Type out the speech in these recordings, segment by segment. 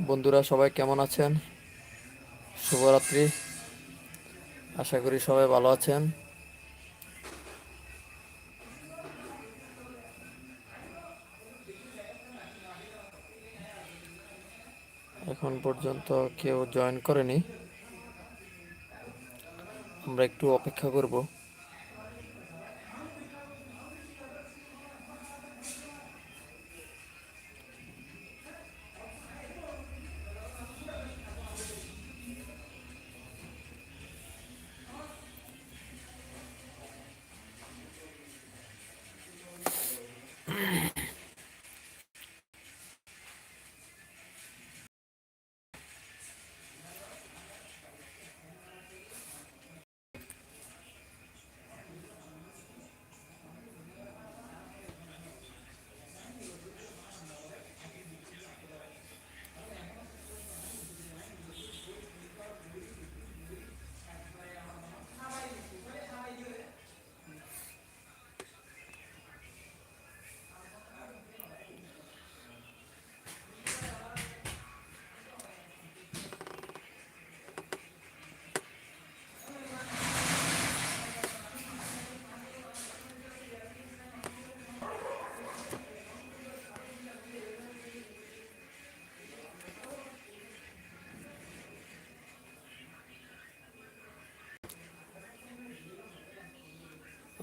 বন্ধুরা, সবাই কেমন আছেন? শুভরাত্রি। আশা করি সবাই ভালো আছেন। এখন পর্যন্ত কেউ জয়েন করেনি। আমরা একটু অপেক্ষা করব।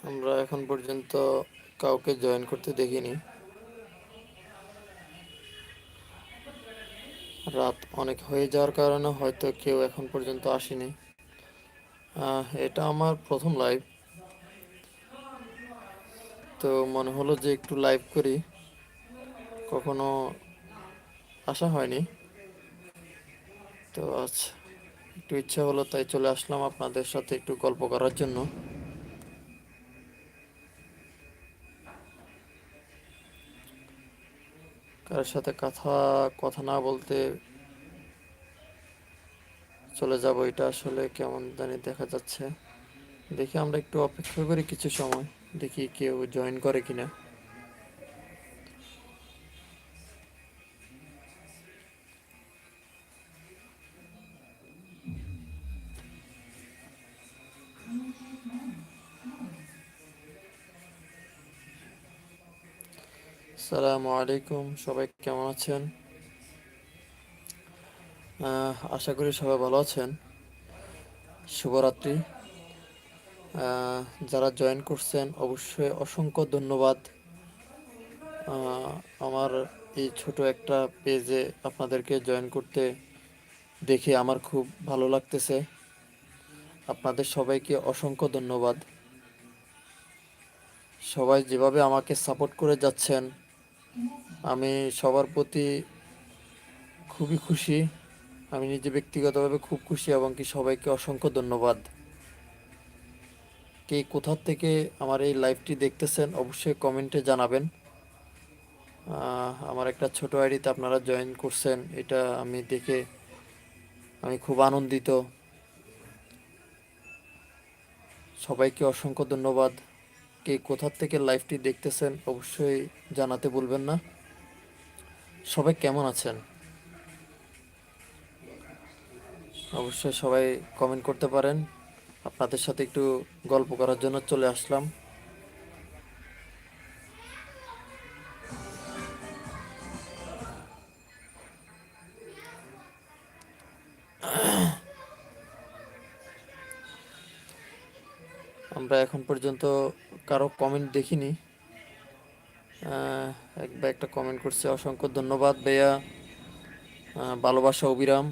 আমরা এখন পর্যন্ত কাউকে জয়েন করতে দেখিনি। রাত অনেক হয়ে যাওয়ার কারণে হয়তো কেউ এখন পর্যন্ত আসেনি। এটা আমার প্রথম লাইভ তো মনে হলো যে একটু লাইভ করি। কখনো আসা হয়নি। তো আজ একটু ইচ্ছা হলো তাই চলে আসলাম আপনাদের সাথে একটু গল্প করার জন্য। কারোর সাথে কথা কথা না বলতে চলে যাব, এটা আসলে কেমন জানি দেখা যাচ্ছে। দেখি আমরা একটু অপেক্ষা করি কিছু সময়, দেখি কেউ জয়েন করে কিনা। আসসালামু আলাইকুম, সবাই কেমন আছেন? আশা করি সবাই ভালো আছেন। শুভরাত্রি। যারা জয়েন করছেন, অবশ্যই অসংখ্য ধন্যবাদ। আমার এই ছোট একটা পেজে আপনাদেরকে জয়েন করতে দেখে আমার খুব ভালো লাগতেছে। আপনাদের সবাইকে অসংখ্য ধন্যবাদ। সবাই যেভাবে আমাকে সাপোর্ট করে যাচ্ছেন আমি সবার প্রতি খুবই খুশি। আমি নিজে ব্যক্তিগতভাবে খুব খুশি এবং কি সবাইকে অসংখ্য ধন্যবাদ। কে কোথা থেকে আমার এই লাইভটি দেখতেছেন অবশ্যই কমেন্টে জানাবেন। আমার একটা ছোট আইডিতে আপনারা জয়েন করছেন, এটা আমি দেখে আমি খুব আনন্দিত। সবাইকে অসংখ্য ধন্যবাদ। কে কোথা থেকে লাইভটি দেখতেছেন অবশ্যই জানাতে ভুলবেন না। সবাই কেমন আছেন? অবশ্যই সবাই কমেন্ট করতে পারেন। আপনাদের সাথে একটু গল্প করার জন্য চলে আসলাম। আমরা এখন পর্যন্ত কারও কমেন্ট দেখিনি। এক একটা কমেন্ট করছে, অসংখ্য ধন্যবাদ ভাইয়া ভালোবাসা অবিরাম।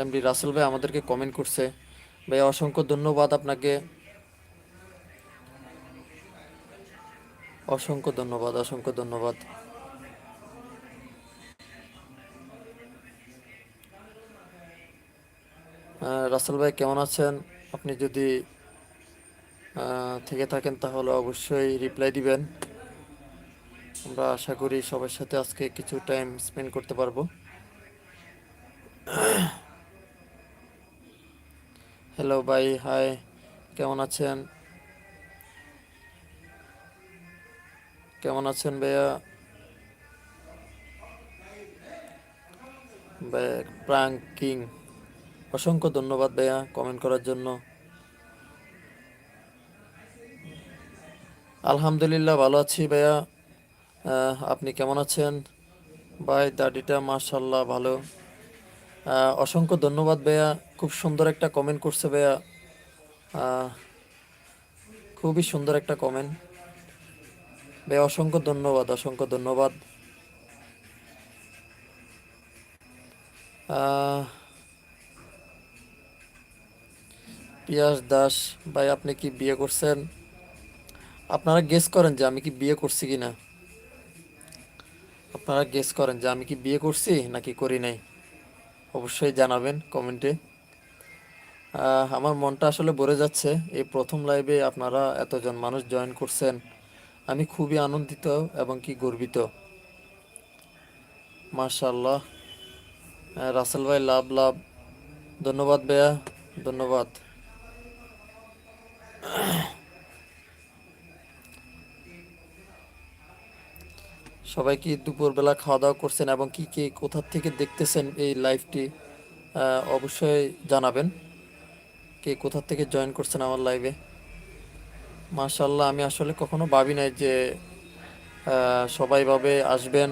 এমডি রাসেল ভাই আমাদেরকে কমেন্ট করছে ভাই অসংখ্য ধন্যবাদ আপনাকে। অসংখ্য ধন্যবাদ অসংখ্য ধন্যবাদ। রাসেল ভাই, কেমন আছেন? আপনি যদি থেকে থাকেন তাহলে অবশ্যই রিপ্লাই দিবেন। আমরা আশা করি সবার সাথে আজকে কিছু টাইম স্পেন্ড করতে পারব। হ্যালো ভাই হাই কেমন আছেন? কেমন আছেন ভাইয়া? প্রাঙ্ক কিং অসংখ্য ধন্যবাদ ভাইয়া কমেন্ট করার জন্য। আলহামদুলিল্লাহ ভালো আছি ভাইয়া। আপনি কেমন আছেন? ভাই, দাড়িটা মাশাল্লাহ ভালো। অসংখ্য ধন্যবাদ ভাইয়া। খুব সুন্দর একটা কমেন্ট করছে ভাইয়া। খুবই সুন্দর একটা কমেন্ট ভাইয়া, অসংখ্য ধন্যবাদ অসংখ্য ধন্যবাদ। পিয়াস দাস, ভাই, আপনি কি বিয়ে করছেন? আপনারা গেস করেন যে আমি কি বিয়ে করছি কি না আপনারা গেস করেন যে আমি কি বিয়ে করছি নাকি করি নাই। অবশ্যই জানাবেন কমেন্টে আমার মনটা আসলে ভরে যাচ্ছে। এই প্রথম লাইভে আপনারা এতজন মানুষ জয়েন করছেন। আমি খুবই আনন্দিত এবং কি গর্বিত। মাশাল্লাহ রাসেল ভাই, লাভ লাভ। ধন্যবাদ ভাইয়া। ধন্যবাদ। সবাই কি দুপুরবেলা খাওয়া দাওয়া করছেন এবং কি কি, কোথা থেকে দেখতেছেন এই লাইভটি অবশ্যই জানাবেন। কে কোথা থেকে জয়েন করছেন আমার লাইভে মাশাল্লাহ আমি আসলে কখনো ভাবি নাই যে সবাই ভাবে আসবেন।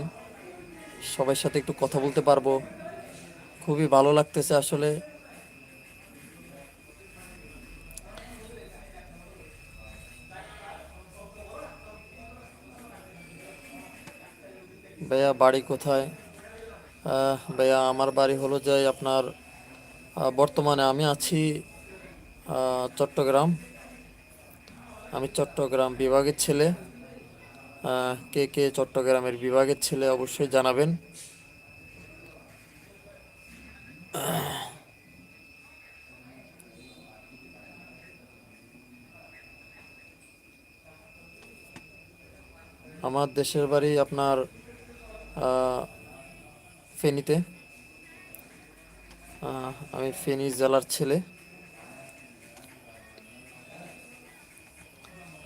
সবার সাথে একটু কথা বলতে পারব। খুবই ভালো লাগতেছে আসলে। ভাইয়া, বাড়ি কোথায়? ভাইয়া, আমার বাড়ি হলো যে আপনার বর্তমানে আমি আছি চট্টগ্রাম। আমি চট্টগ্রাম বিভাগের ছেলে। কে কে চট্টগ্রামের বিভাগের ছেলে অবশ্যই জানাবেন। আমার দেশের বাড়ি আপনার ফেনীতে। আমি ফেনী জেলার ছেলে।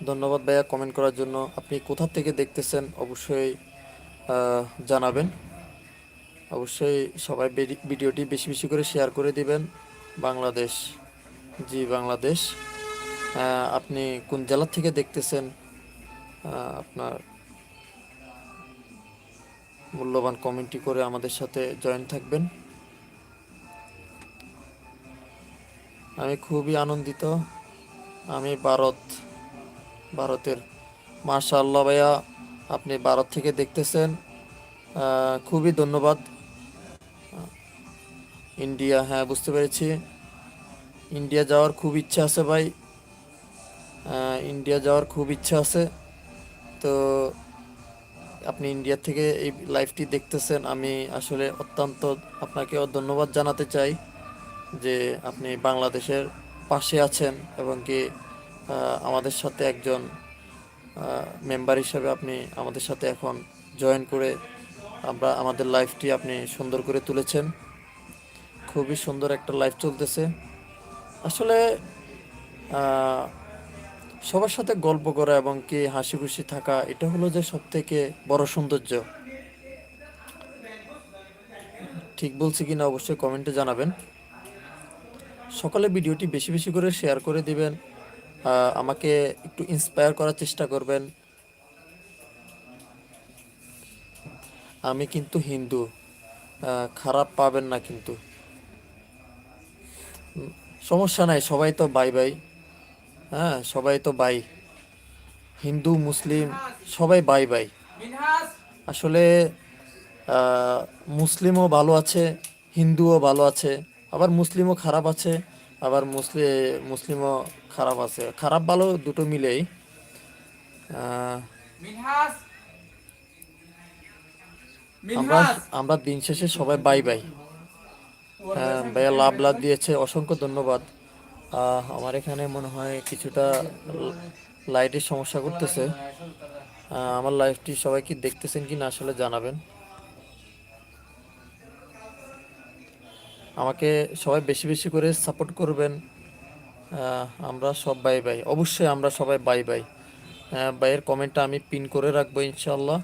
ধন্যবাদ ভাইয়া কমেন্ট করার জন্য। আপনি কোথা থেকে দেখতেছেন অবশ্যই জানাবেন। অবশ্যই সবাই ভিডিওটি বেশি বেশি করে শেয়ার করে দিবেন। বাংলাদেশ, জি বাংলাদেশ। আপনি কোন জেলা থেকে দেখতেছেন? আপনার মূল্যবান কমেন্টটি করে আমাদের সাথে জয়েন থাকবেন। আমি খুবই আনন্দিত। আমি ভারত, ভারতের, মাশাআল্লাহ ভাইয়া, আপনি ভারত থেকে দেখতেছেন। খুবই ধন্যবাদ। ইন্ডিয়া হ্যাঁ বুঝতে পেরেছি। ইন্ডিয়া যাওয়ার খুব ইচ্ছা আছে ভাই। ইন্ডিয়া যাওয়ার খুব ইচ্ছা আছে। তো আপনি ইন্ডিয়া থেকে এই লাইভটি দেখতেছেন, আমি আসলে অত্যন্ত আপনাকেও ধন্যবাদ জানাতে চাই যে আপনি বাংলাদেশের পাশে আছেন এবং কি আমাদের সাথে একজন মেম্বার হিসাবে আপনি আমাদের সাথে এখন জয়েন করে আমরা আমাদের লাইফটি আপনি সুন্দর করে তুলেছেন। খুবই সুন্দর একটা লাইফ চলতেছে। আসলে সবার সাথে গল্প করা এবং কি হাসি খুশি থাকা, এটা হলো যে সব থেকে বড় সৌন্দর্য। ঠিক বলছি কিনা অবশ্যই কমেন্টে জানাবেন। সকালে ভিডিওটি বেশি বেশি করে শেয়ার করে দিবেন আমাকে একটু ইন্সপায়ার করার চেষ্টা করবেন। আমি কিন্তু হিন্দু খারাপ পাবেন না কিন্তু। সমস্যা নাই, সবাই তো বাই বাই। হ্যাঁ সবাই তো বাই। হিন্দু, মুসলিম, সবাই বাই বাই। আসলে মুসলিমও ভালো আছে, হিন্দুও ভালো আছে, আবার মুসলিমও খারাপ আছে, আবার মুসলি, মুসলিমও খারাপ আছে। খারাপ, ভালো দুটো মিলেই। আমরা আমরা দিন শেষে সবাই বাই বাই। হ্যাঁ ভাইয়া লাভ লাভ দিয়েছে, অসংখ্য ধন্যবাদ। আমার এখানে মনে হয় কিছুটা লাইটের সমস্যা করতেছে। আমার লাইভটি সবাই কি দেখতেছেন কি না আসলে জানাবেন। আমাকে সবাই বেশি বেশি করে সাপোর্ট করবেন। আমরা সব বাই বাই। অবশ্যই আমরা সবাই বাই বাই। ভাইয়ের কমেন্টটা আমি পিন করে রাখব ইনশাল্লাহ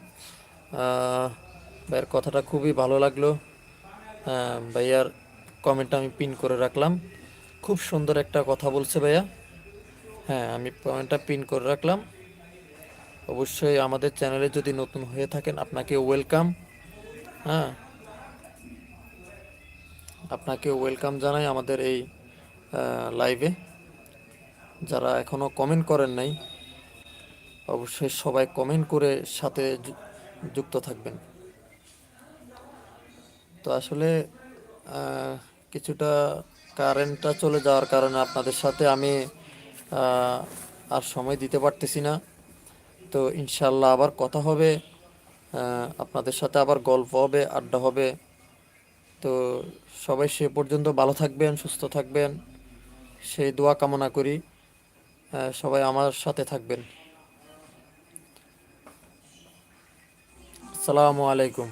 ভাইয়ের কথাটা খুবই ভালো লাগল। ভাইয়ার কমেন্টটা আমি পিন করে রাখলাম। খুব সুন্দর একটা কথা বলছে ভাইয়া। হ্যাঁ আমি পয়েন্টটা পিন করে রাখলাম। অবশ্যই আমাদের চ্যানেলে যদি নতুন হয়ে থাকেন, আপনাকে ওয়েলকাম। হ্যাঁ আপনাকে ওয়েলকাম জানাই আমাদের এই লাইভে। যারা এখনও কমেন্ট করেন নাই, অবশ্যই সবাই কমেন্ট করে সাথে যুক্ত থাকবেন। তো আসলে কিছুটা কারেন্টটা চলে যাওয়ার কারণে আপনাদের সাথে আমি আর সময় দিতে পারতেছি না। তো ইনশাল্লাহ আবার কথা হবে আপনাদের সাথে আবার গল্প হবে, আড্ডা হবে। তো সবাই সে পর্যন্ত ভালো থাকবেন, সুস্থ থাকবেন। সেই দোয়া কামনা করি সবাই আমার সাথে থাকবেন। আসসালামু আলাইকুম।